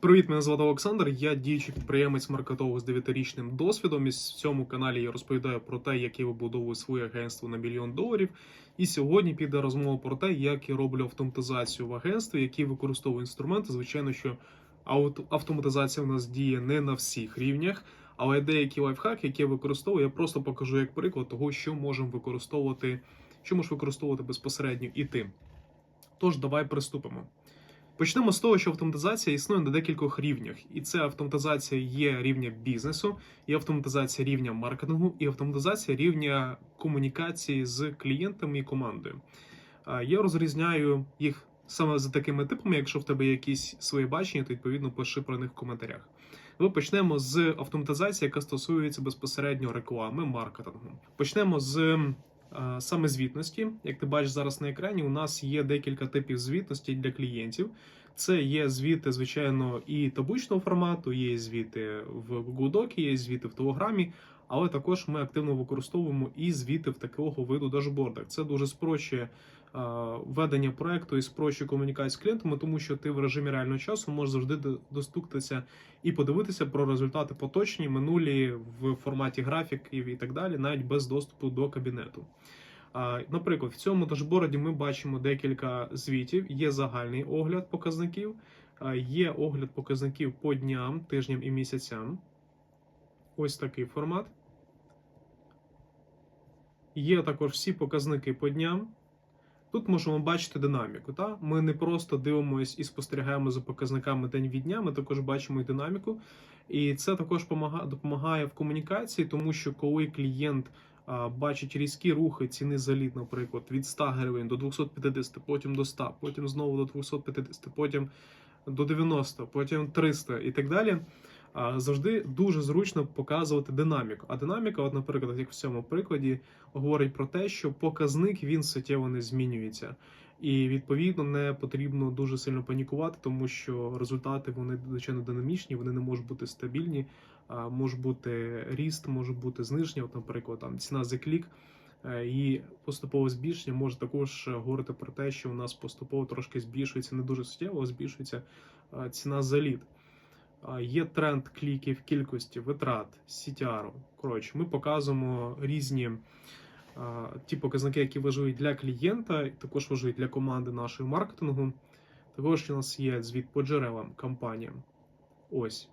Привіт, мене звати Олександр. Я діючий підприємець маркетолог з 9-річним досвідом. І в цьому каналі я розповідаю про те, як я вибудовую своє агентство на мільйон доларів. І сьогодні піде розмова про те, як я роблю автоматизацію в агентстві, які використовую інструменти. Звичайно, що автоматизація у нас діє не на всіх рівнях, але деякі лайфхаки, які я використовую, я просто покажу як приклад того, що можемо використовувати, що можеш використовувати безпосередньо і ти. Тож, давай приступимо. Почнемо з того, що автоматизація існує на декількох рівнях, і це автоматизація є рівня бізнесу, є автоматизація рівня маркетингу, і автоматизація рівня комунікації з клієнтами і командою. Я розрізняю їх саме за такими типами. Якщо в тебе є якісь свої бачення, то відповідно пиши про них в коментарях. Ми почнемо з автоматизації, яка стосується безпосередньо реклами, маркетингу. Почнемо з саме звітності. Як ти бачиш зараз на екрані, у нас є декілька типів звітності для клієнтів. Це є звіти, звичайно, і табличного формату, є звіти в Google Докі, є звіти в Телеграмі, але також ми активно використовуємо і звіти в такого виду дашбордах. Це дуже спрощує ведення проекту і спрощує комунікацію з клієнтами, тому що ти в режимі реального часу можеш завжди до- достукатися і подивитися про результати поточні, минулі в форматі графіків і так далі, навіть без доступу до кабінету. Наприклад, в цьому дашборді ми бачимо декілька звітів. Є загальний огляд показників, є огляд показників по дням, тижням і місяцям. Ось такий формат. Є також всі показники по дням. Тут можемо бачити динаміку. Та? Ми не просто дивимося і спостерігаємо за показниками день від дня, ми також бачимо і динаміку. І це також допомагає в комунікації, тому що коли клієнт бачить різкі рухи ціни за лід, наприклад, від 100 гривень до 250, потім до 100, потім знову до 250, потім до 90, потім 300 і так далі. Завжди дуже зручно показувати динаміку. А динаміка, от, наприклад, як в цьому прикладі, говорить про те, що показник він суттєво не змінюється. І відповідно не потрібно дуже сильно панікувати, тому що результати вони звичайно динамічні, вони не можуть бути стабільні. Може бути ріст, може бути зниження. От, наприклад, там ціна за клік е, і поступове збільшення може також е, говорити про те, що у нас поступово трошки збільшується, не дуже суттєво, збільшується е, ціна за лід. Є тренд кліків, кількості витрат, CTR. Коротше, ми показуємо різні ті показники, які важливі для клієнта, і також важливі для команди нашої маркетингу. Також у нас є звіт по джерелам компаніям. Ось.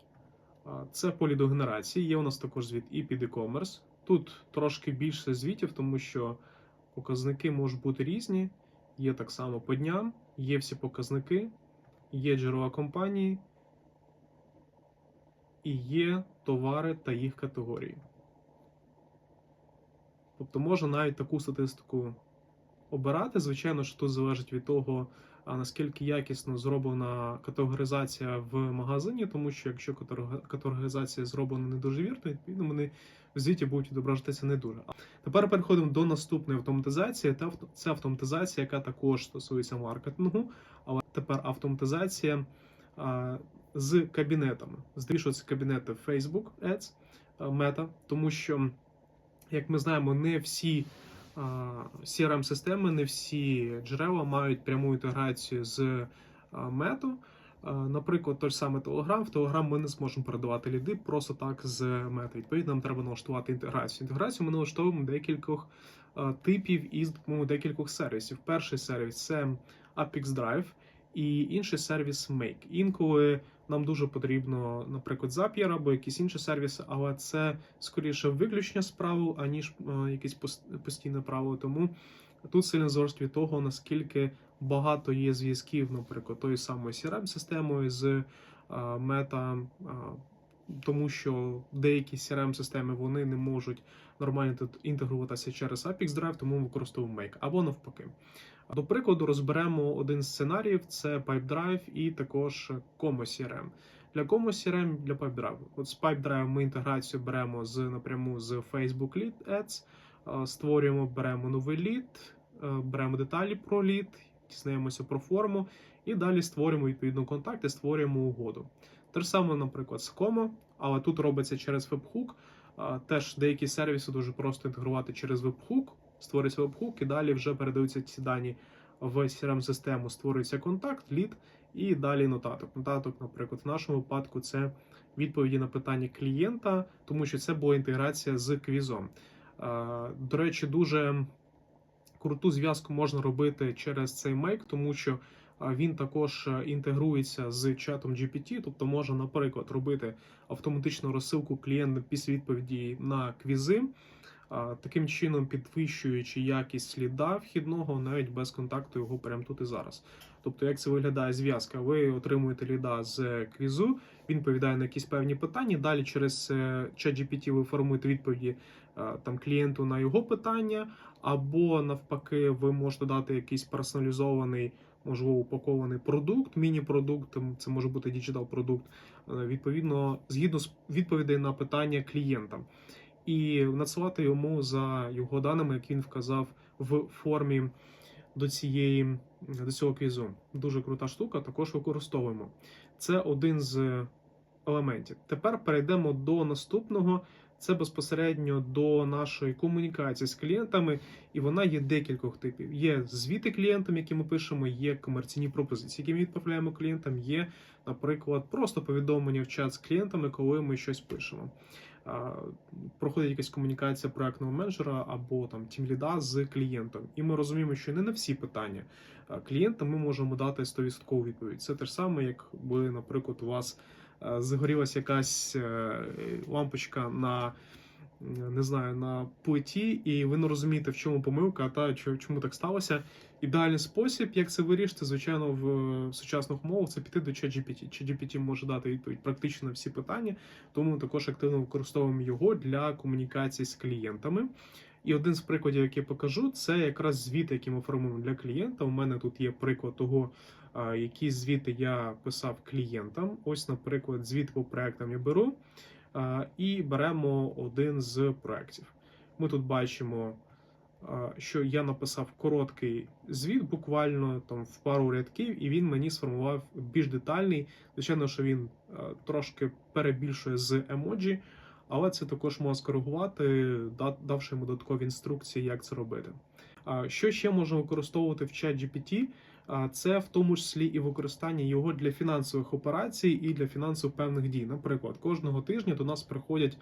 Це по лідогенерації. Є у нас також звіт і під e-commerce. Тут трошки більше звітів, тому що показники можуть бути різні. Є так само по дням, є всі показники, є джерела компанії, і є товари та їх категорії. Тобто можна навіть таку статистику обирати. Звичайно, що тут залежить від того, наскільки якісно зроблена категоризація в магазині, тому що якщо категоризація зроблена не дуже вірно, відповідно вони в звіті будуть відображатися не дуже. Тепер переходимо до наступної автоматизації. Це автоматизація, яка також стосується маркетингу, але тепер автоматизація з кабінетами. Здебільшого це кабінети Facebook Ads, Meta, тому що, як ми знаємо, не всі crm системи не всі джерела мають пряму інтеграцію з. А, Наприклад, той ж самий Telegram. В Telegram ми не зможемо передавати ліди просто так з Meta. Відповідно, нам треба налаштувати інтеграцію. Інтеграцію ми налаштовуємо декількох типів із допомогою декількох сервісів. Перший сервіс це Apex Drive і інший сервіс Make. Інколи нам дуже потрібно, наприклад, Zapier або якісь інші сервіси, але це скоріше виключення з правил, аніж е, якесь пос- постійне правило. Тому тут сильно залежить від того, наскільки багато є зв'язків, наприклад, тою самою CRM-системою з е, Meta, е, тому що деякі CRM-системи вони не можуть нормально інтегруватися через Apex Drive, тому використовуємо Make або навпаки. До прикладу, розберемо один з сценаріїв: це PipeDrive і також Como. Для Como CRM, для PipeDrive. От з PipeDrive ми інтеграцію беремо з напряму з Facebook Lead Ads, створюємо, беремо новий лід, беремо деталі про лід, дізнаємося про форму, і далі створюємо відповідно контакти, створюємо угоду. Те ж саме, наприклад, з Como, але тут робиться через Webhook. Теж деякі сервіси дуже просто інтегрувати через Webhook, створюється вебхук, і далі вже передаються ці дані в crm систему створюється контакт, лід, І далі нотаток. Нотаток, наприклад, в нашому випадку це відповіді на питання клієнта, тому що це була інтеграція з квізом. Е, До речі, дуже круту зв'язку можна робити через цей мейк, тому що він також е, інтегрується з чатом GPT, тобто можна, наприклад, робити автоматичну розсилку клієнта після відповіді на квізи, таким чином підвищуючи якість сліда вхідного навіть без контакту його прямо тут і зараз. Тобто, як це виглядає зв'язка? Ви отримуєте ліда з квізу, він відповідає на якісь певні питання. Далі через е, чат GPT ви формуєте відповіді е, там клієнту на його питання, або навпаки, ви можете дати якийсь персоналізований, можливо, упакований продукт, міні-продукт, це може бути діджитал продукт, е, відповідно, згідно з відповідей на питання клієнта, і надсилати йому за його даними, як він вказав в формі до цієї до цього квізу. Дуже крута штука, також використовуємо. Це один з елементів. Тепер перейдемо до наступного. Це безпосередньо до нашої комунікації з клієнтами, і вона є декількох типів. Є звіти клієнтам, які ми пишемо, є комерційні пропозиції, які ми відправляємо клієнтам. Є, наприклад, просто повідомлення в чат з клієнтами, коли ми щось пишемо. Проходить якась комунікація проектного менеджера або там тімліда з клієнтом, і ми розуміємо, що не на всі питання клієнта ми можемо дати 100% відповідь. Це те ж саме, якби, наприклад, у вас загорілася якась е, лампочка на не знаю, на плиті, і ви не розумієте, в чому помилка, та чому так сталося. Ідеальний спосіб, як це вирішити, звичайно, в е, сучасних умовах це піти до ChatGPT. ChatGPT може дати відповідь практично на всі питання, тому ми також активно використовуємо його для комунікації з клієнтами. І один з прикладів, який я покажу, це якраз звіт, який ми формуємо для клієнта. У мене тут є приклад того, які звіти я писав клієнтам. Ось, наприклад, звіт по проектам я беру і беремо один з проєктів. Ми тут бачимо, що я написав короткий звіт, буквально там в пару рядків, і він мені сформував більш детальний. Звичайно, що він трошки перебільшує з емоджі, але це також можна скоригувати, давши йому додаткові інструкції, як це робити. Що ще можна використовувати в чат GPT? Це в тому числі і використання його для фінансових операцій і для фінансово певних дій. Наприклад, кожного тижня до нас приходять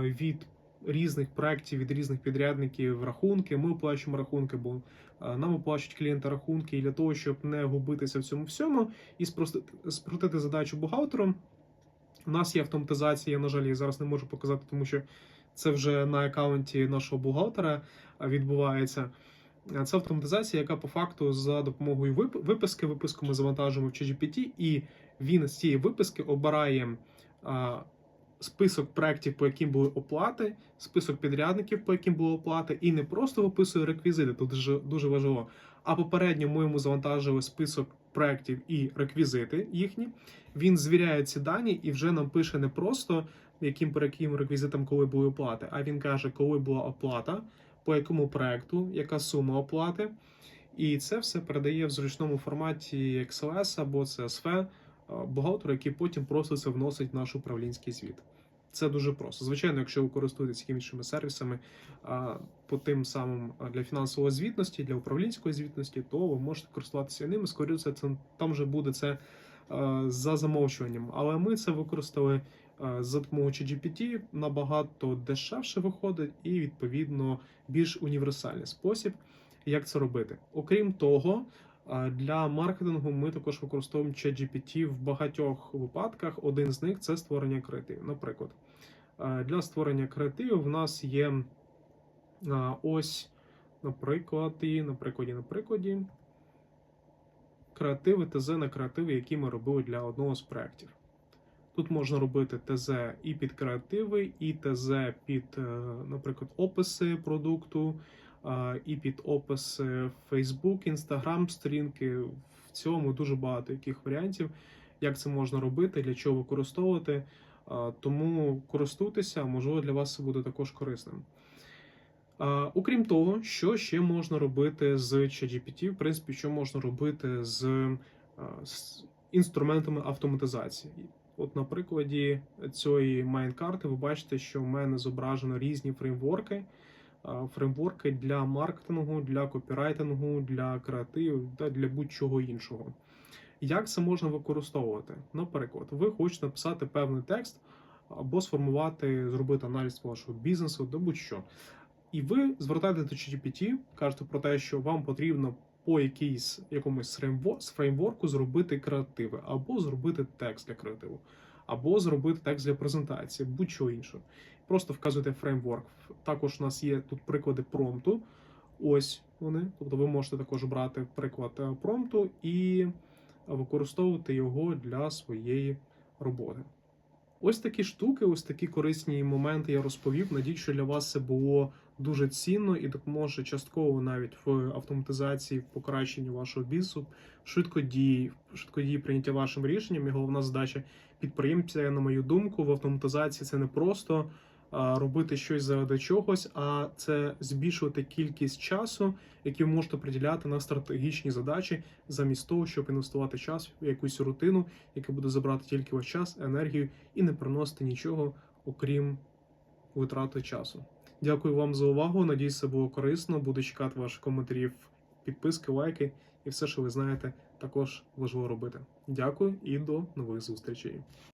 від різних проєктів, від різних підрядників рахунки. Ми оплачуємо рахунки, бо нам оплачують клієнти рахунки, і для того, щоб не губитися в цьому всьому і спростити, задачу бухгалтеру. У нас є автоматизація, я, на жаль, її зараз не можу показати, тому що це вже на аккаунті нашого бухгалтера відбувається. Це автоматизація, яка по факту за допомогою виписки, виписку ми завантажуємо в ChatGPT, і він з цієї виписки обирає а, список проєктів, по яким були оплати, список підрядників, по яким були оплати, і не просто виписує реквізити, тут дуже, дуже важливо. А попередньо ми йому завантажили список проєктів і реквізити їхні. Він звіряє ці дані і вже нам пише не просто яким по яким реквізитам, коли були оплати, а він каже, коли була оплата, по якому проекту, яка сума оплати. І це все передає в зручному форматі XLS або CSV а, бухгалтеру, який потім просто це вносить в наш управлінський звіт. Це дуже просто. Звичайно, якщо ви користуєтесь іншими сервісами по тим самим для фінансової звітності, для управлінської звітності, то ви можете користуватися ними. Скоріше, це там вже буде це за замовчуванням. Але ми це використали за допомогою GPT набагато дешевше виходить і відповідно більш універсальний спосіб, як це робити. Окрім того, для маркетингу ми також використовуємо ChatGPT в багатьох випадках. Один з них це створення креативів. Наприклад, для створення креативів в нас є ось, наприклад, і на прикладі, на прикладі, креативи, ТЗ на креативи, які ми робили для одного з проєктів. Тут можна робити ТЗ і під креативи, і ТЗ під, е, наприклад, описи продукту, і під описи Facebook, Instagram, сторінки. В цьому дуже багато яких варіантів, як це можна робити, для чого використовувати. Тому користуйтеся, можливо, для вас це буде також корисним. Окрім того, що ще можна робити з ChatGPT, в принципі, що можна робити з, з інструментами автоматизації. От на прикладі цієї майнкарти ви бачите, що в мене зображено різні фреймворки. Фреймворки для маркетингу, для копірайтингу, для креативу та для будь-чого іншого. Як це можна використовувати? Наприклад, ви хочете написати певний текст або сформувати, зробити аналіз вашого бізнесу, до будь-що. І ви звертаєтесь до GPT, кажете про те, що вам потрібно по якійсь якомусь фреймворку зробити креативи, або зробити текст для креативу, або зробити текст для презентації, будь-що інше. Просто вказуєте фреймворк. Також у нас є тут приклади промпту. Ось вони. Тобто ви можете також брати приклад е, промпту і використовувати його для своєї роботи. Ось такі штуки, ось такі корисні моменти я розповів. Надію, що для вас це було дуже цінно і допоможе частково навіть в автоматизації, в покращенні вашого бізнесу, швидкодії, швидкодії прийняття вашим рішенням. І головна задача підприємця, на мою думку, в автоматизації це не просто робити щось заради чогось, а це збільшувати кількість часу, який ви можете приділяти на стратегічні задачі, замість того, щоб інвестувати час в якусь рутину, яка буде забрати тільки ваш час, енергію і не приносити нічого, окрім витрати часу. Дякую вам за увагу. Надіюсь, це було корисно. Буду чекати ваших коментарів, підписки, лайки і все, що ви знаєте, також важливо робити. Дякую і до нових зустрічей.